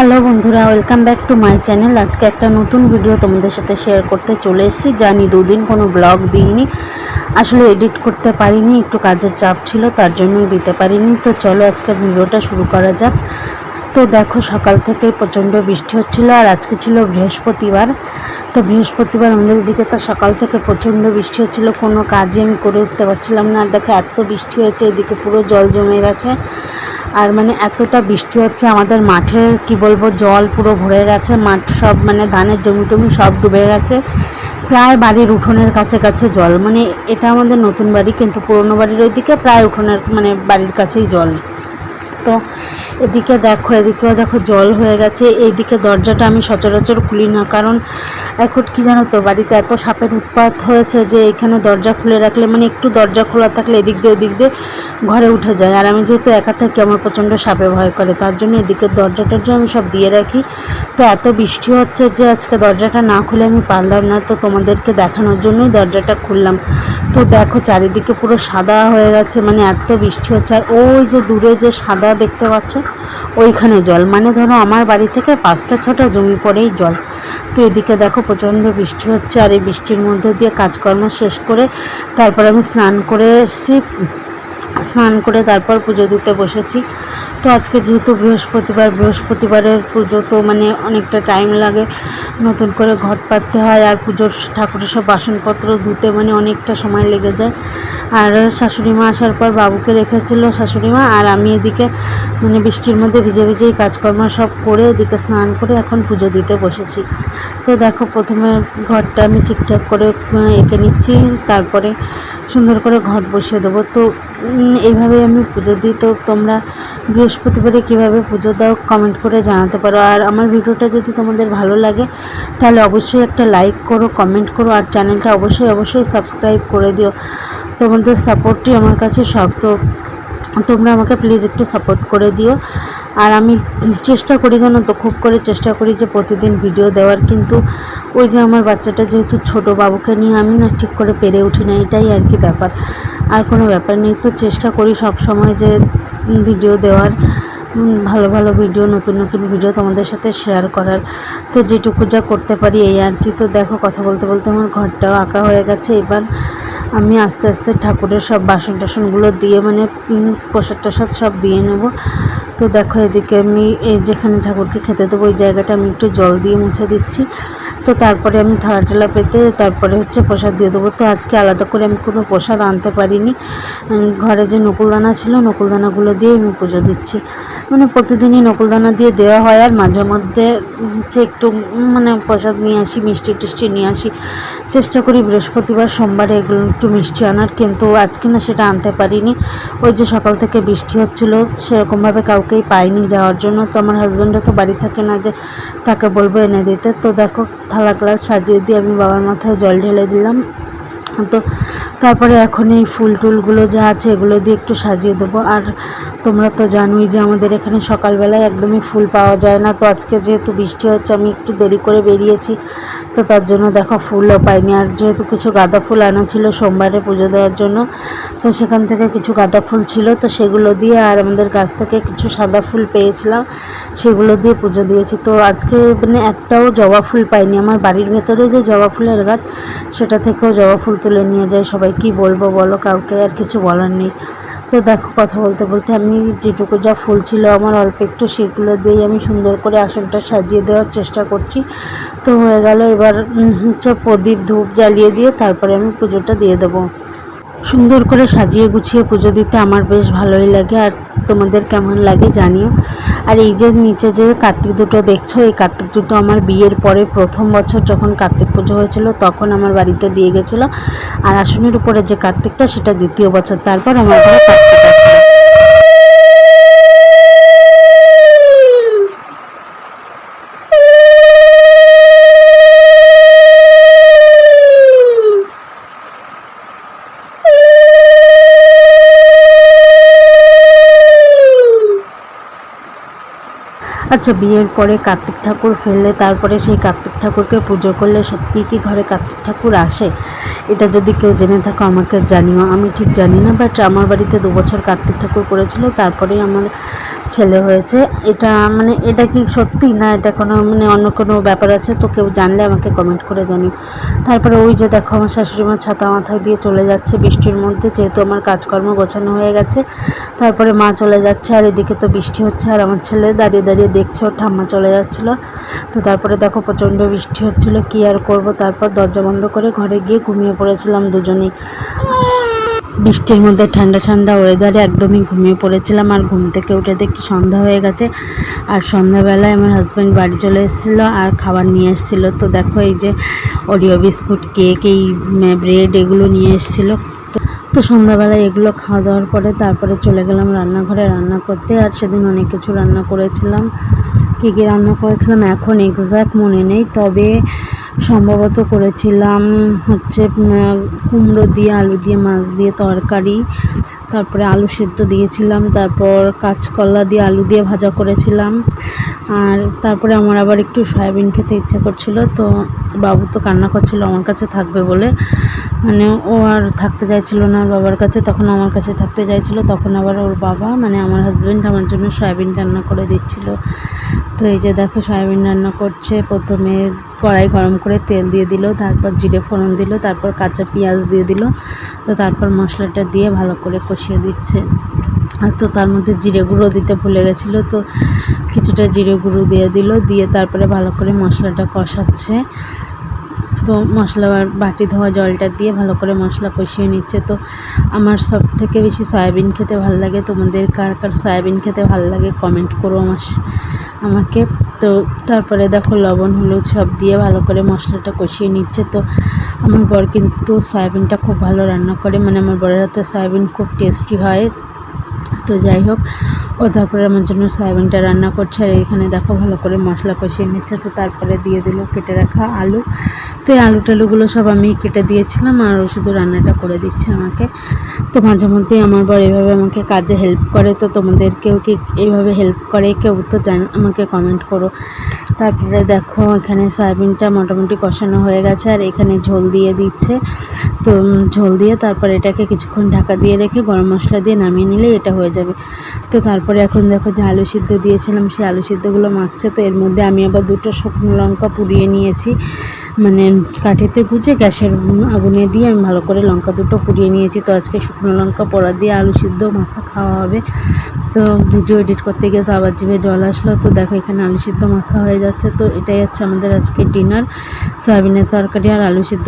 Hello বন্ধুরা, welcome back to my channel. আজকে একটা নতুন ভিডিও তোমাদের সাথে শেয়ার করতে চলে এসেছি। জানি দুদিন কোনো ব্লগ দিইনি। আসলে এডিট করতে পারিনি, একটু কাজের চাপ ছিল, তার জন্যই দিতে পারিনি। তো চলো আজকের ভিডিওটা শুরু করা যাক। তো দেখো, সকাল থেকে প্রচণ্ড বৃষ্টি হচ্ছিল, আর আজকে ছিল বৃহস্পতিবার। তো বৃহস্পতিবার আমাদের দিকে তো সকাল থেকে প্রচণ্ড বৃষ্টি হচ্ছিল, কোনো কাজই আমি করে উঠতে পারছিলাম না। আর দেখো, এত বৃষ্টি হয়েছে, এদিকে পুরো জল জমে গেছে। আর মানে এতটা বৃষ্টি হচ্ছে আমাদের মাঠে, কি বলব, জল পুরো ভরে গেছে, মাঠ সব মানে ধানের জমি টমি সব ডুবে গেছে। প্রায় বাড়ির উঠোনের কাছে কাছে জল মানে এটা আমাদের নতুন বাড়ি, কিন্তু পুরনো বাড়ির ওইদিকে প্রায় উঠোনের মানে বাড়ির কাছেই জল। তো এদিকে দেখো, এদিকেও দেখো জল হয়ে গেছে। এইদিকে দরজাটা আমি সচরাচর খুলি না, কারণ এখন কি জানো তো, বাড়িতে এত সাপের উৎপাত হয়েছে যে এখানে দরজা খুলে রাখলে মানে একটু দরজা খোলা থাকলে এদিক দিয়ে ওদিক দিয়ে ঘরে উঠে যায়। আর আমি যেহেতু একা থাকি, আমার প্রচণ্ড সাপে ভয় করে, তার জন্য এদিকের দরজাটার জন্য আমি সব দিয়ে রাখি। তো এত বৃষ্টি হচ্ছে যে আজকে দরজাটা না খুলে আমি পারলাম না, তো তোমাদেরকে দেখানোর জন্যই দরজাটা খুললাম। তো দেখো, চারিদিকে পুরো সাদা হয়ে গেছে মানে এত বৃষ্টি হচ্ছে। আর ওই যে দূরে যে সাদা দেখতে পাচ্ছ ওইখানে জল। মানে ধরো আমার বাড়ি থেকে পাঁচটা ছটা জমি পড়েই জল। তো এদিকে দেখো প্রচণ্ড বৃষ্টি হচ্ছে আর এই বৃষ্টির মধ্যে দিয়ে কাজকর্ম শেষ করে তারপর আমি স্নান করে এসেছি। স্নান করে তারপর পুজো দিতে বসেছি। তো আজকে যেহেতু বৃহস্পতিবার, বৃহস্পতিবারের পুজো, তো মানে অনেকটা টাইম লাগে নতুন করে ঘট পাততে হয় আর পুজোর ঠাকুরের সব বাসনপত্র ধুতে মানে অনেকটা সময় লেগে যায়। আর শাশুড়ি মা আসার পর বাবুকে রেখেছিল শাশুড়ি মা আর আমি এদিকে মানে বৃষ্টির মধ্যে ভিজে ভিজেই কাজকর্ম সব করে এদিকে স্নান করে এখন পুজো দিতে বসেছি। তো দেখো প্রথমে ঘরটা আমি ঠিকঠাক করে এঁকে নিচ্ছি, তারপরে সুন্দর করে ঘট বসিয়ে দেবো। তো এইভাবে আমি পুজো দিই। তো তোমরা বৃহস্পতিবারে কীভাবে পুজো দাও কমেন্ট করে জানাতে পারো। আর আমার ভিডিওটা যদি তোমাদের ভালো লাগে, তাহলে অবশ্যই একটা লাইক করো কমেন্ট করো, আর চ্যানেলটা অবশ্যই অবশ্যই সাবস্ক্রাইব করে দিও। তোমাদের সাপোর্টটি আমার কাছে সব তো তোমরা আমাকে প্লিজ একটু সাপোর্ট করে দিও। আর আমি চেষ্টা করি জানো তো, খুব করে চেষ্টা করি যে প্রতিদিন ভিডিও দেওয়ার, কিন্তু ওই যে আমার বাচ্চাটা যেহেতু ছোট, বাবুকে নিয়ে আমি না ঠিক করে পেরে উঠি না, এটাই আর কি ব্যাপার। আর কোনো ব্যাপার নেই, তো চেষ্টা করি সব সময় যে ভিডিও দেওয়ার ভালো ভালো ভিডিও নতুন নতুন ভিডিও তোমাদের সাথে শেয়ার করার। তো যেটুকু যা করতে পারি এই আর কি। তো দেখো, কথা বলতে বলতে আমার ঘরটাও আঁকা হয়ে গেছে। এবার আমি আস্তে আস্তে ঠাকুরের সব বাসন টাসনগুলো দিয়ে মানে প্রসাদ টসাদ সব দিয়ে নেব। তো দেখো এদিকে আমি এই যেখানে ঠাকুরকে খেতে দেবো, ওই জায়গাটা আমি একটু জল দিয়ে মুছে দিচ্ছি। তো তারপরে আমি থালা টালা পেতে তারপরে হচ্ছে প্রসাদ দিয়ে দেবো। তো আজকে আলাদা করে আমি কোনো প্রসাদ আনতে পারিনি। ঘরে যে নকুলদানা ছিল, নকুলদানাগুলো দিয়ে আমি পুজো দিচ্ছি। মানে প্রতিদিনই নকুলদানা দিয়ে দেওয়া হয় আর মাঝে মধ্যে হচ্ছে একটু মানে প্রসাদ নিয়ে আসি, মিষ্টি টিষ্টি নিয়ে আসি। চেষ্টা করি বৃহস্পতিবার, সোমবারে এগুলো একটু মিষ্টি আনার, কিন্তু আজকে না সেটা আনতে পারিনি। ওই যে সকাল থেকে বৃষ্টি হচ্ছিল, সেরকমভাবে কাউকেই পাইনি। যাওয়ার জন্য তো আমার হাজব্যান্ডও তো বাড়ি থাকে না যে তাকে বলব এনে দিতে। তো দেখো, থালা গ্লাস সাজিয়ে দিয়ে আমি বাবার মাথায় জল ঢেলে দিলাম। তো তারপরে এখন এই ফুল টুলগুলো যা আছে এগুলো দিয়ে একটু সাজিয়ে দেবো। আর তোমরা তো জানোই যে আমাদের এখানে সকালবেলায় একদমই ফুল পাওয়া যায় না। তো আজকে যেহেতু বৃষ্টি হচ্ছে, আমি একটু দেরি করে বেরিয়েছি। তো তার জন্য দেখো ফুলও পাইনি। আর যেহেতু কিছু গাঁদা ফুল আনা ছিল সোমবারে পুজো দেওয়ার জন্য, তো সেখান থেকে কিছু গাঁদা ফুল ছিল। তো সেগুলো দিয়ে আর আমাদের গাছ থেকে কিছু সাদা ফুল পেয়েছিলাম, সেগুলো দিয়ে পুজো দিয়েছি। তো আজকে মানে একটাও জবা ফুল পাইনি। আমার বাড়ির ভেতরে যে জবা ফুলের গাছ, সেটা থেকেও জবা ফুল তুলে নিয়ে যায় সবাই কি বলব বলো, কাউকে আর কিছু বলার নেই। তো দেখো, কথা বলতে বলতে আমি যেটুকু যা ফুল ছিল আমার অল্প একটু, সেগুলো দিয়েই আমি সুন্দর করে আসনটা সাজিয়ে দেওয়ার চেষ্টা করছি। তো হয়ে গেল, এবার হচ্ছে প্রদীপ ধূপ জ্বালিয়ে দিয়ে তারপরে আমি পুজোটা দিয়ে দেবো। সুন্দর করে সাজিয়ে গুছিয়ে পুজো দিতে আমার বেশ ভালোই লাগে, আর তোমাদের কেমন লাগে জানিও। আর এই যে নিচে যে কার্তিক দুটো দেখছ, এই কার্তিক দুটো আমার বিয়ের পরে প্রথম বছর যখন কার্তিক পুজো হয়েছিল, তখন আমার বাড়িতে দিয়ে গেছিল। আর আসনের উপরে যে কার্তিকটা, সেটা দ্বিতীয় বছর। তারপর আমার ঘরে কার্তিক আচ্ছা বিয়ের পরে কার্তিক ঠাকুর ফেললে তারপরে সেই কার্তিক ঠাকুরকে পুজো করলে সত্যিই কি ঘরে কার্তিক ঠাকুর আসে? এটা যদি কেউ জেনে থাকো, আমাকে জানিও। আমি ঠিক জানি না বাট আমার বাড়িতে দু বছর কার্তিক ঠাকুর করেছিল তারপরে আমার ছেলে হয়েছে। এটা মানে এটা কি সত্যি না এটা কোনো মানে অন্য কোনো ব্যাপার আছে? তো কেউ জানলে আমাকে কমেন্ট করে জানিও। তারপরে ওই যে দেখো আমার শাশুড়ি মা ছাতা মাথায় দিয়ে চলে যাচ্ছে বৃষ্টির মধ্যে, যেহেতু আমার কাজকর্ম গোছানো হয়ে গেছে। তারপরে মা চলে যাচ্ছে আর এদিকে তো বৃষ্টি হচ্ছে আর আমার ছেলে দাঁড়িয়ে দাঁড়িয়ে দেখছে ওর ঠাম্মা চলে যাচ্ছিল। তো তারপরে দেখো প্রচণ্ড বৃষ্টি হচ্ছিল, কী আর করব? তারপর দরজা বন্ধ করে ঘরে গিয়ে ঘুমিয়ে পড়েছিলাম দুজনেই। বৃষ্টির মধ্যে ঠান্ডা ঠান্ডা ওয়েদারে একদমই ঘুমিয়ে পড়েছিলাম আর ঘুম থেকে উঠে দেখি সন্ধ্যা হয়ে গেছে। আর সন্ধ্যাবেলায় আমার হাজব্যান্ড বাড়ি চলে এসেছিল আর খাবার নিয়ে এসেছিল। তো দেখো এই যে অরিও বিস্কুট কেক এই ব্রেড এগুলো নিয়ে এসেছিল। তো সন্ধ্যাবেলায় এগুলো খাওয়া দাওয়ার পরে তারপরে চলে গেলাম রান্নাঘরে রান্না করতে। আর সেদিন অনেক কিছু রান্না করেছিলাম। কী কী রান্না করেছিলাম এখন এক্স্যাক্ট মনে নেই। তবে সম্ভবত করেছিলাম হচ্ছে কুমড়ো দিয়ে, আলু দিয়ে, মাছ দিয়ে তরকারি, তারপরে আলু সেদ্ধ দিয়েছিলাম, তারপর কাঁচকলা দিয়ে আলু দিয়ে ভাজা করেছিলাম, আর তারপরে আমার আবার একটু সয়াবিন খেতে ইচ্ছা করছিল, তো বাবু তো কান্না করছিল, আমার কাছে থাকবে বলে। মানে ও আর থাকতে চাইছিল না বাবার কাছে, তখন আমার কাছে থাকতে চাইছিল, তখন আবার ওর বাবা মানে আমার হাজব্যান্ড আমার জন্য সয়াবিন রান্না করে দিচ্ছিল। তো এই যে দেখো, সয়াবিন রান্না করছে, প্রথমে কড়াই গরম করে তেল দিয়ে দিল, তারপর জিরে ফোড়ন দিল, তারপর কাঁচা পেঁয়াজ দিয়ে দিল, তো তারপর মশলাটা দিয়ে ভালো করে কষিয়ে দিচ্ছে। আর তো তার মধ্যে জিরে গুঁড়ো দিতে ভুলে গেছিল, তো কিছুটা জিরে গুঁড়ো দিয়ে দিল, দিয়ে তারপরে ভালো করে মশলাটা কষাচ্ছে। তো মশলা বাটি ধোয়া জলটা দিয়ে ভালো করে মশলা কষিয়ে নিচ্ছে। তো আমার সব থেকে বেশি সয়াবিন খেতে ভালো লাগে তোমাদের কার কার সয়াবিন খেতে ভালো লাগে কমেন্ট করো আমার আমাকে। তো তারপরে দেখো লবণ, হলুদ সব দিয়ে ভালো করে মশলাটা কষিয়ে নিচ্ছে। তো আমার বর কিন্তু সয়াবিনটা খুব ভালো রান্না করে। মানে আমার বরের হাতে সয়াবিন খুব টেস্টি হয়। তো যাই হোক, ও তারপরে আমার জন্য সয়াবিনটা রান্না করছে আর এখানে দেখো ভালো করে মশলা কষিয়ে নিচ্ছে। তো তারপরে দিয়ে দিল কেটে রাখা আলু। তো এই আলু টালুগুলো সব আমি কেটে দিয়েছিলাম আর ও শুধু রান্নাটা করে দিচ্ছে আমাকে। তো মাঝে মধ্যেই আমার বর এভাবে আমাকে কাজে হেল্প করে। তো তোমাদেরকেও কি এইভাবে হেল্প করে কেউ তো জান, আমাকে কমেন্ট করো। তারপরে দেখো এখানে সয়াবিনটা মোটামুটি কষানো হয়ে গেছে আর এখানে ঝোল দিয়ে দিচ্ছে। তো ঝোল দিয়ে তারপর এটাকে কিছুক্ষণ ঢাকা দিয়ে রেখে গরম মশলা দিয়ে নামিয়ে নিলে এটা হয়ে যাবে। তো তারপরে এখন দেখো যে আলু সিদ্ধ দিয়েছিলাম, সেই আলু সিদ্ধগুলো মাখছে। তো এর মধ্যে আমি আবার দুটো শুকনো লঙ্কা পুড়িয়ে নিয়েছি। মানে কাঠিতে গুঁজে গ্যাসের আগুনে দিয়ে আমি ভালো করে লঙ্কা দুটো পুড়িয়ে নিয়েছি। তো আজকে শুকনো লঙ্কা পোড়া দিয়ে আলু সিদ্ধ মাখা খাওয়া হবে। তো ভিডিও এডিট করতে গিয়ে তো আবার জিভে জল আসলো। তো দেখো এখানে আলু সিদ্ধ মাখা হয়ে যাচ্ছে। তো এটাই হচ্ছে আমাদের আজকে ডিনার। সয়াবিনের তরকারি আর আলু সিদ্ধ।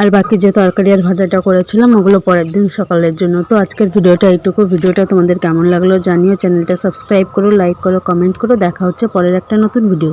আর বাকি যে তরকারি আর ভাজাটা করেছিলাম, ওগুলো পরের দিন সকালের জন্য। তো আজকের ভিডিওটা এইটুকু। ভিডিওটা তোমাদের কেমন লাগল জানিও। চ্যানেলটা সাবস্ক্রাইব করো, লাইক করো, কমেন্ট করো। দেখা হচ্ছে পরের একটা নতুন ভিডিও।